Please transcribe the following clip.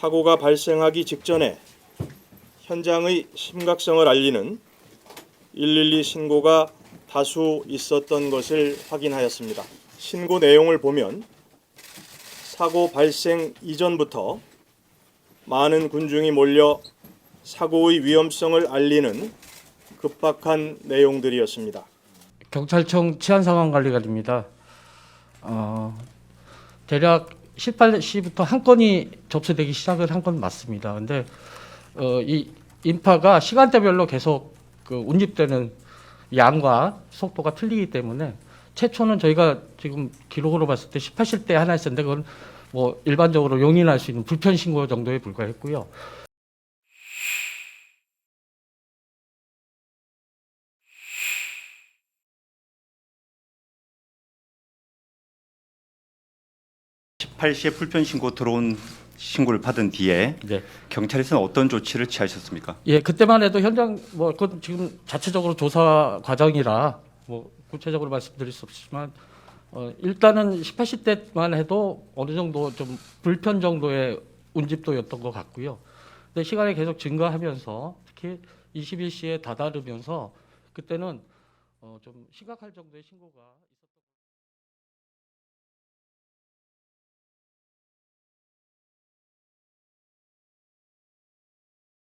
사고가 발생하기 직전에 현장의 심각성을 알리는 112 신고가 다수 있었던 것을 확인하였습니다. 신고 내용을 보면 사고 발생 이전부터 많은 군중이 몰려 사고의 위험성을 알리는 급박한 내용들이었습니다. 경찰청 치안상황관리관입니다. 어, 대략 18시부터 한 건이 접수되기 시작을 한 건 맞습니다. 근데 어, 이 인파가 시간대별로 계속 그 운집되는 양과 속도가 틀리기 때문에 최초는 저희가 지금 기록으로 봤을 때 18시대 하나 있었는데 그건 뭐 일반적으로 용인할 수 있는 불편 신고 정도에 불과했고요. 십 18시에 불편 신고 들어온 신고를 받은 뒤에 네. 경찰에서는 어떤 조치를 취하셨습니까? 예, 그때만 해도 현장 뭐 그건 지금 자체적으로 조사 과정이라 뭐 구체적으로 말씀드릴 수 없지만 어, 일단은 18시 때만 해도 어느 정도 좀 불편 정도의 운집도였던 것 같고요. 근데 시간이 계속 증가하면서 특히 21시에 다다르면서 그때는 어, 좀 심각할 정도의 신고가